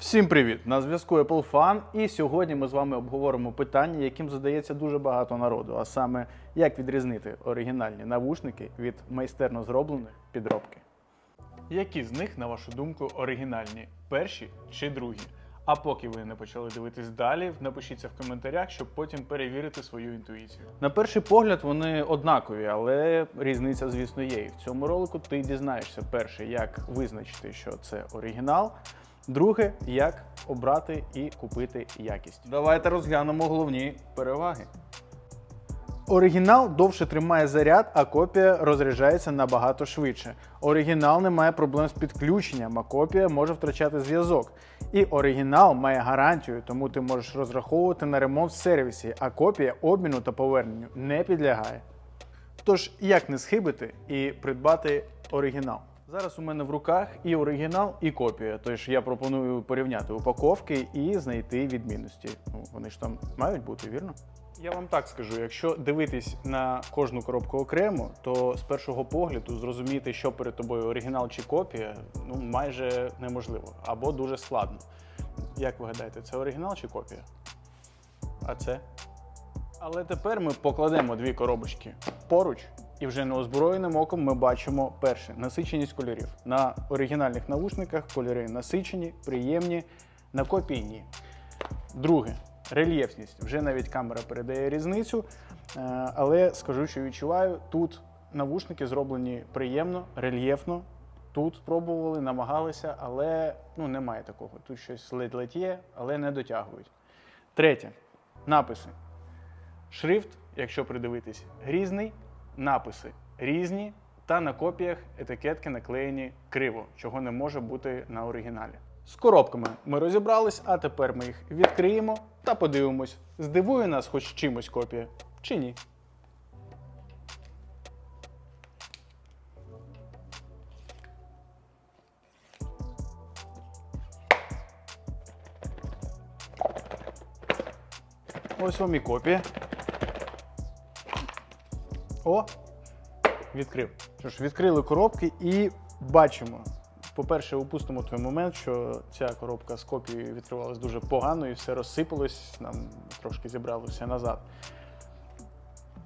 Всім привіт! На зв'язку Apple Fan, і сьогодні ми з вами обговоримо питання, яким задається дуже багато народу, а саме як відрізнити оригінальні навушники від майстерно зроблених підробки. Які з них, на вашу думку, оригінальні? Перші чи другі? А поки ви не почали дивитись далі, напишіться в коментарях, щоб потім перевірити свою інтуїцію. На перший погляд вони однакові, але різниця, звісно, є. І в цьому ролику ти дізнаєшся перше, як визначити, що це оригінал. Друге, як обрати і купити якість. Давайте розглянемо головні переваги. Оригінал довше тримає заряд, а копія розряджається набагато швидше. Оригінал не має проблем з підключенням, а копія може втрачати зв'язок. І оригінал має гарантію, тому ти можеш розраховувати на ремонт в сервісі, а копія обміну та поверненню не підлягає. Тож, як не схибити і придбати оригінал? Зараз у мене в руках і оригінал, і копія. Тож я пропоную порівняти упаковки і знайти відмінності. Ну, вони ж там мають бути, вірно? Я вам так скажу: якщо дивитись на кожну коробку окремо, то з першого погляду зрозуміти, що перед тобою оригінал чи копія, ну майже неможливо або дуже складно. Як ви гадаєте, це оригінал чи копія? А це? Але тепер ми покладемо дві коробочки поруч, і вже неозброєним оком ми бачимо перше насиченість кольорів. На оригінальних навушниках кольори насичені, приємні, на копії ні. Друге рельєфність. Вже навіть камера передає різницю, е, але скажу, що відчуваю, тут навушники зроблені приємно, рельєфно. Тут спробували, намагалися, але ну, немає такого. Тут щось ледь-ледь є, але не дотягують. Третє написи. Шрифт, якщо придивитись, різний, написи різні, та на копіях етикетки наклеєні криво, чого не може бути на оригіналі. З коробками ми розібрались, а тепер ми їх відкриємо та подивимось, здивує нас хоч чимось копія чи ні. Ось вам і копія. О! Відкрив. Що ж, відкрили коробки і бачимо. По-перше, упустимо той момент, що ця коробка з копією відкривалась дуже погано і все розсипалось, нам трошки зібралося назад.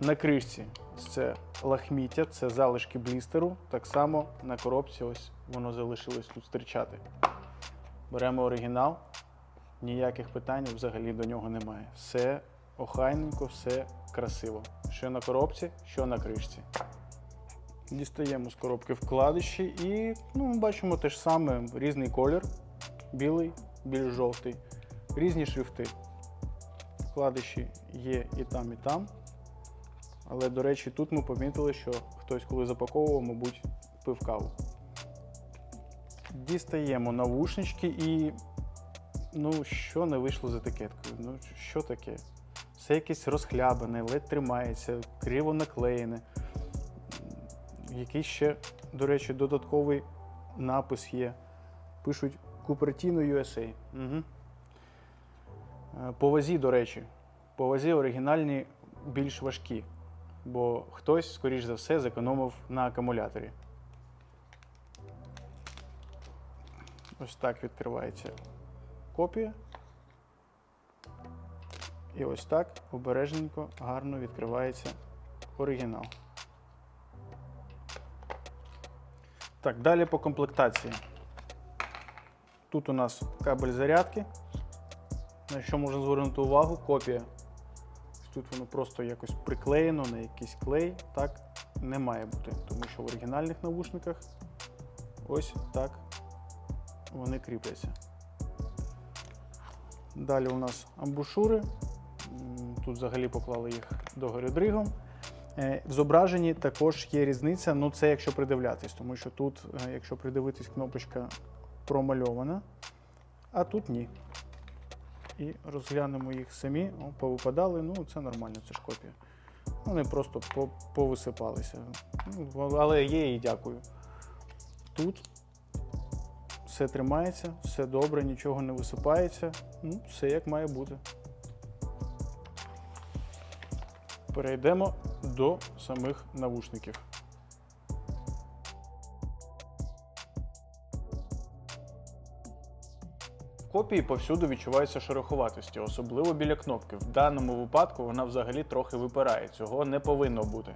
На кришці це лахміття, це залишки блістеру. Так само на коробці ось воно залишилось тут стирчати. Беремо оригінал, ніяких питань взагалі до нього немає. Все охайненько, все красиво. Що на коробці, що на кришці. Дістаємо з коробки вкладиші і ну, ми бачимо те ж саме, різний колір, білий, більш жовтий, різні шрифти. Вкладиші є і там, і там. Але, до речі, тут ми помітили, що хтось, коли запаковував, мабуть, пив каву. Дістаємо навушнички і. Ну, що не вийшло з етикеткою? Ну, що таке? Все якесь розхлябане, ледь тримається, криво наклеєне. Якийсь ще, до речі, додатковий напис є. Пишуть Cupertino USA. Угу. По вазі, до речі, по вазі оригінальні більш важкі, бо хтось, скоріш за все, зекономив на акумуляторі. Ось так відкривається копія. І ось так обережненько, гарно відкривається оригінал. Так, далі по комплектації. Тут у нас кабель зарядки. На що можна звернути увагу? Копія. Тут воно просто якось приклеєно на якийсь клей. Так не має бути, тому що в оригінальних навушниках ось так вони кріпляться. Далі у нас амбушури. Тут взагалі поклали їх догори дригом. Е, В зображенні також є різниця, ну це якщо придивлятись, тому що тут, е, якщо придивитись, кнопочка промальована, а тут ні. І розглянемо їх самі, О, повипадали, ну це нормально, це ж копія. Вони просто повисипалися. Ну, але є і дякую. Тут все тримається, все добре, нічого не висипається. Ну, все як має бути. Перейдемо до самих навушників. Копії повсюду відчуваються шероховатості, особливо біля кнопки. В даному випадку вона взагалі трохи випирає. Цього не повинно бути.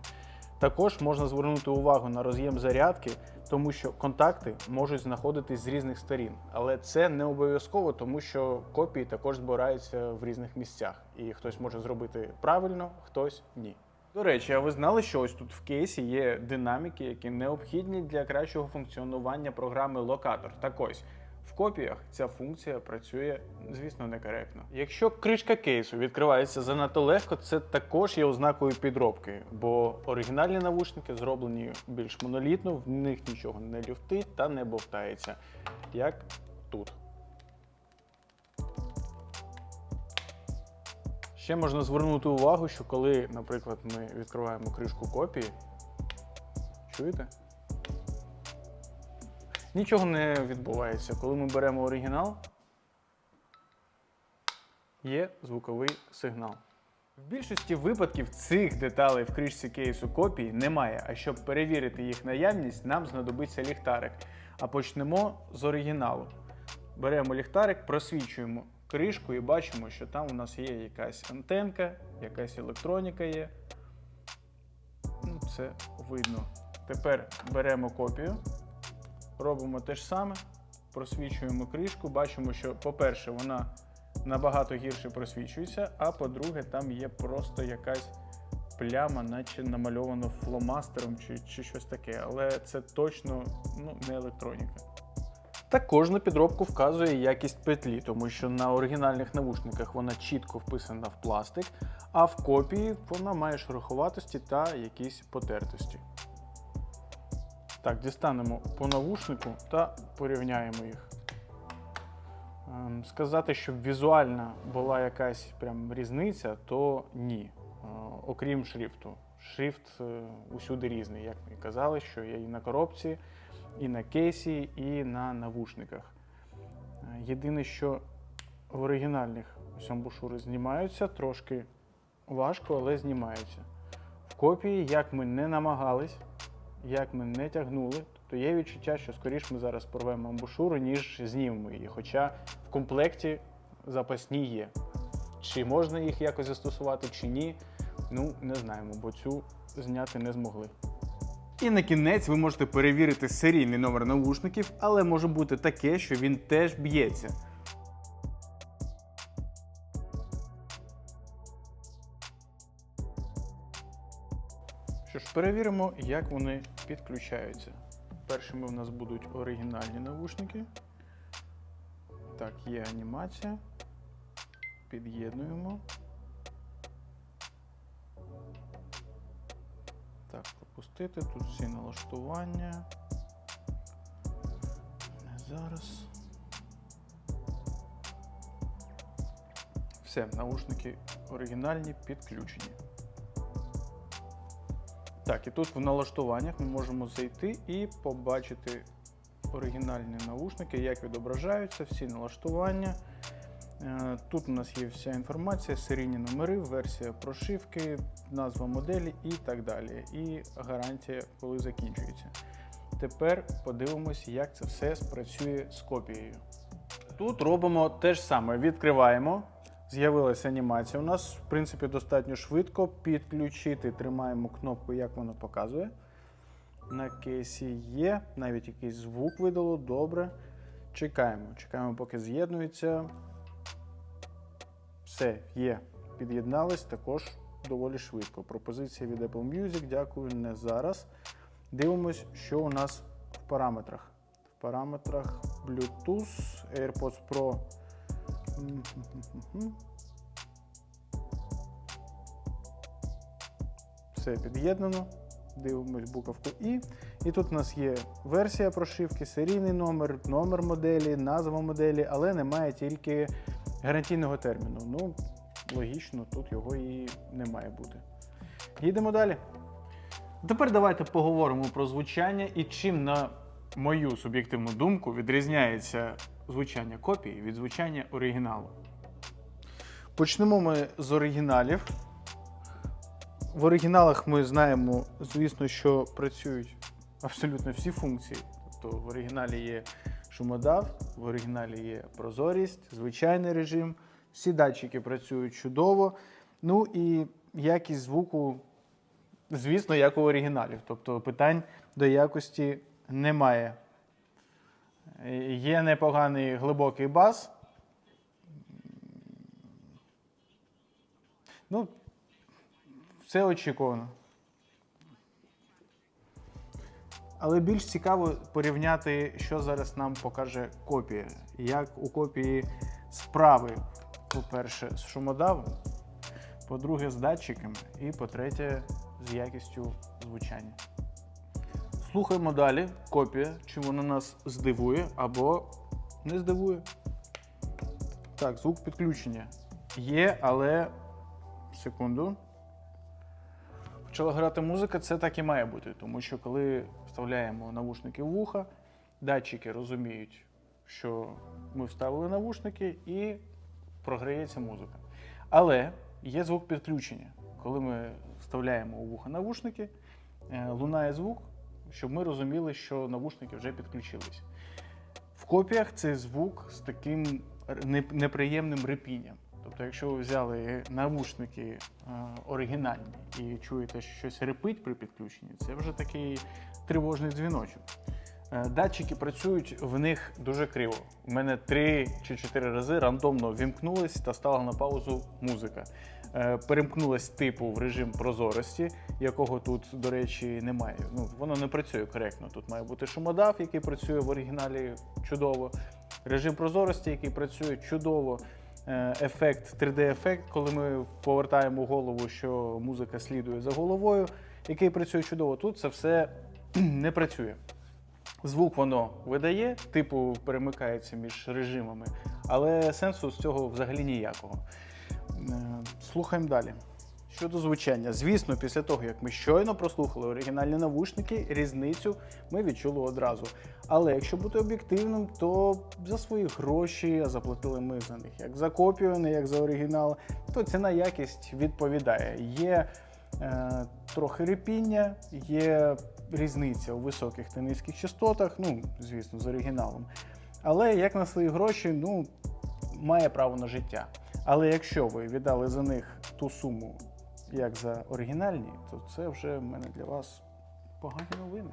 Також можна звернути увагу на роз'єм зарядки, тому що контакти можуть знаходитись з різних сторін. Але це не обов'язково, тому що копії також збираються в різних місцях. І хтось може зробити правильно, хтось ні. До речі, а ви знали, що ось тут в кейсі є динаміки, які необхідні для кращого функціонування програми Локатор. Так ось. В копіях ця функція працює, звісно, некоректно. Якщо кришка кейсу відкривається занадто легко, це також є ознакою підробки, бо оригінальні навушники зроблені більш монолітно, в них нічого не люфтить та не бовтається, як тут. Ще можна звернути увагу, що коли, наприклад, ми відкриваємо кришку копії, чуєте? Нічого не відбувається. Коли ми беремо оригінал, є звуковий сигнал. В більшості випадків цих деталей в кришці кейсу копії немає, а щоб перевірити їх наявність, нам знадобиться ліхтарик. А почнемо з оригіналу. Беремо ліхтарик, просвічуємо кришку і бачимо, що там у нас є якась антенка, якась електроніка є. Ну, Це видно. Тепер беремо копію. Робимо те ж саме, просвічуємо кришку, бачимо, що, по-перше, вона набагато гірше просвічується, а по-друге, там є просто якась пляма, наче намальовано фломастером чи, чи щось таке. Але це точно ну, не електроніка. Також на підробку вказує якість петлі, тому що на оригінальних навушниках вона чітко вписана в пластик, а в копії вона має шероховатості та якісь потертості. Так, дістанемо по навушнику та порівняємо їх. Ем, Сказати, щоб візуальна була якась прям різниця, то ні. Е, Окрім шрифту. Шрифт е, усюди різний, як ми казали, що є і на коробці, і на кейсі, і на навушниках. Е, Єдине, що в оригінальних амбушури знімаються, трошки важко, але знімаються. В копії, як ми не намагались, як ми не тягнули, то є відчуття, що скоріш ми зараз порвемо амбушуру, ніж знімемо її. Хоча в комплекті запасні є. Чи можна їх якось застосувати, чи ні, ну не знаємо, бо цю зняти не змогли. І на кінець ви можете перевірити серійний номер навушників, але може бути таке, що він теж б'ється. Що ж, перевіримо, як вони підключаються. Першими в нас будуть оригінальні навушники. Так, є анімація. Під'єднуємо. Так, пропустити. Тут всі налаштування. Не зараз. Все, наушники оригінальні підключені. Так, і тут в налаштуваннях ми можемо зайти і побачити оригінальні наушники, як відображаються, всі налаштування. Е, Тут у нас є вся інформація, серійні номери, версія прошивки, назва моделі і так далі. І гарантія, коли закінчується. Тепер подивимось, як це все спрацює з копією. Тут робимо те ж саме: відкриваємо. З'явилася анімація. У нас, в принципі, достатньо швидко. Підключити, тримаємо кнопку, як воно показує. На кейсі є, навіть якийсь звук видало, добре. Чекаємо. Чекаємо, поки з'єднується. Все, є. Під'єднались також доволі швидко. Пропозиція від Apple Music, дякую, не зараз. Дивимось, що у нас в параметрах. В параметрах Bluetooth, AirPods Pro. Все під'єднано. Дивимось буковку І. І тут у нас є версія прошивки, серійний номер, номер моделі, назва моделі, але немає тільки гарантійного терміну. Ну, логічно, тут його і не має бути. Їдемо далі. Тепер давайте поговоримо про звучання і чим, на мою суб'єктивну думку, відрізняється звучання копії від звучання оригіналу. Почнемо ми з оригіналів. В оригіналах ми знаємо, звісно, що працюють абсолютно всі функції. Тобто в оригіналі є шумодав, В оригіналі є прозорість, звичайний режим. Всі датчики працюють чудово. Ну і якість звуку, звісно, як у оригіналі. Тобто питань до якості немає. Є непоганий глибокий бас. Ну, все очікувано. Але більш цікаво порівняти, що зараз нам покаже копія. Як у копії справи, по-перше, з шумодавом, по-друге, з датчиками, і по-третє, з якістю звучання. Слухаємо далі копія, чи вона нас здивує або не здивує. Так, звук підключення є, але секунду. Почала грати музика, це так і має бути, тому що коли вставляємо навушники в вуха, датчики розуміють, що ми вставили навушники і програється музика. Але є звук підключення. Коли ми вставляємо у вуха навушники, е, лунає звук, щоб ми розуміли, що навушники вже підключились. В копіях цей звук з таким неприємним рипінням. Тобто, якщо ви взяли навушники е, оригінальні і чуєте, що щось рипить при підключенні, це вже такий тривожний дзвіночок. Е, Датчики працюють в них дуже криво. У мене три чи чотири рази рандомно вімкнулась та стала на паузу музика. Е, Перемкнулась типу в режим прозорості, якого тут, до речі, немає. Ну, воно не працює коректно. Тут має бути шумодав, який працює в оригіналі чудово. Режим прозорості, який працює чудово. Е, Ефект, 3D-ефект, коли ми повертаємо голову, що музика слідує за головою, який працює чудово. Тут це все не працює. Звук воно видає, типу перемикається між режимами, але сенсу з цього взагалі ніякого. Е, Слухаємо далі. Щодо звучання, звісно, після того, як ми щойно прослухали оригінальні навушники, різницю ми відчули одразу. Але якщо бути об'єктивним, то за свої гроші заплатили ми за них як за копію, не як за оригінал, то ціна якість відповідає. Є е, трохи репіння, є різниця у високих та низьких частотах, ну, звісно, з оригіналом. Але як на свої гроші, ну, має право на життя. Але якщо ви віддали за них ту суму, як за оригінальні, то це вже в мене для вас погані новини.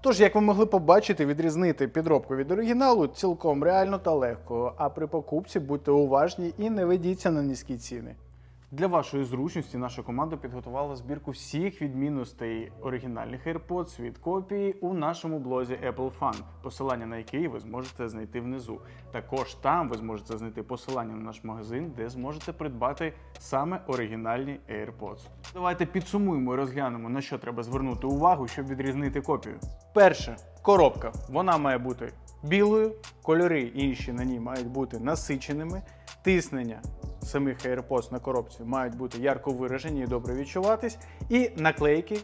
Тож, як ви могли побачити, відрізнити підробку від оригіналу цілком реально та легко. А при покупці будьте уважні і не ведіться на низькі ціни. Для вашої зручності наша команда підготувала збірку всіх відмінностей оригінальних AirPods від копії у нашому блозі Apple Fun, посилання на який ви зможете знайти внизу. Також там ви зможете знайти посилання на наш магазин, де зможете придбати саме оригінальні AirPods. Давайте підсумуємо і розглянемо, на що треба звернути увагу, щоб відрізнити копію. Перше, коробка. Вона має бути білою, кольори інші на ній мають бути насиченими, тиснення самих AirPods на коробці мають бути ярко виражені і добре відчуватись. І наклейки.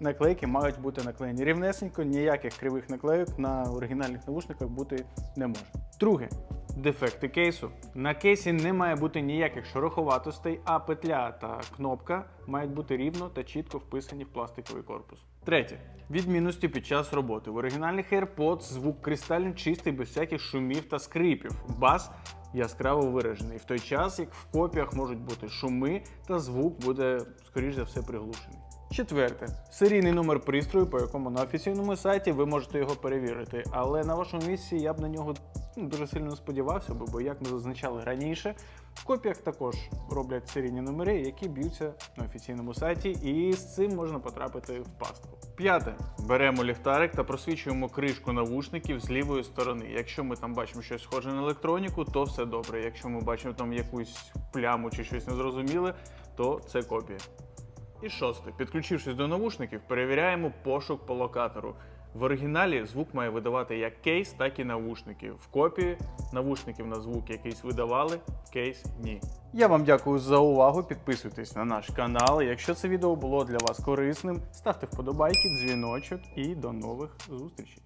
Наклейки мають бути наклеєні рівнесенько, ніяких кривих наклейок на оригінальних навушниках бути не може. Друге. Дефекти кейсу. На кейсі не має бути ніяких шероховатостей, а петля та кнопка мають бути рівно та чітко вписані в пластиковий корпус. Третє. Відмінності під час роботи. В оригінальних AirPods звук кристально чистий без всяких шумів та скрипів. Бас яскраво виражений. В той час, як в копіях можуть бути шуми, та звук буде, скоріш за все, приглушений. Четверте, серійний номер пристрою, по якому на офіційному сайті ви можете його перевірити. Але на вашому місці я б на нього ну, дуже сильно сподівався, бо як ми зазначали раніше, в копіях також роблять серійні номери, які б'ються на офіційному сайті, і з цим можна потрапити в пастку. П'яте. Беремо ліхтарик та просвічуємо кришку навушників з лівої сторони. Якщо ми там бачимо щось схоже на електроніку, то все добре. Якщо ми бачимо там якусь пляму чи щось незрозуміле, то це копія. І шосте. Підключившись до навушників, перевіряємо пошук по локатору. В оригіналі звук має видавати як кейс, так і навушники. В копії навушників на звук якийсь видавали, кейс ні. Я вам дякую за увагу. Підписуйтесь на наш канал. Якщо це відео було для вас корисним, ставте вподобайки, дзвіночок і до нових зустрічей.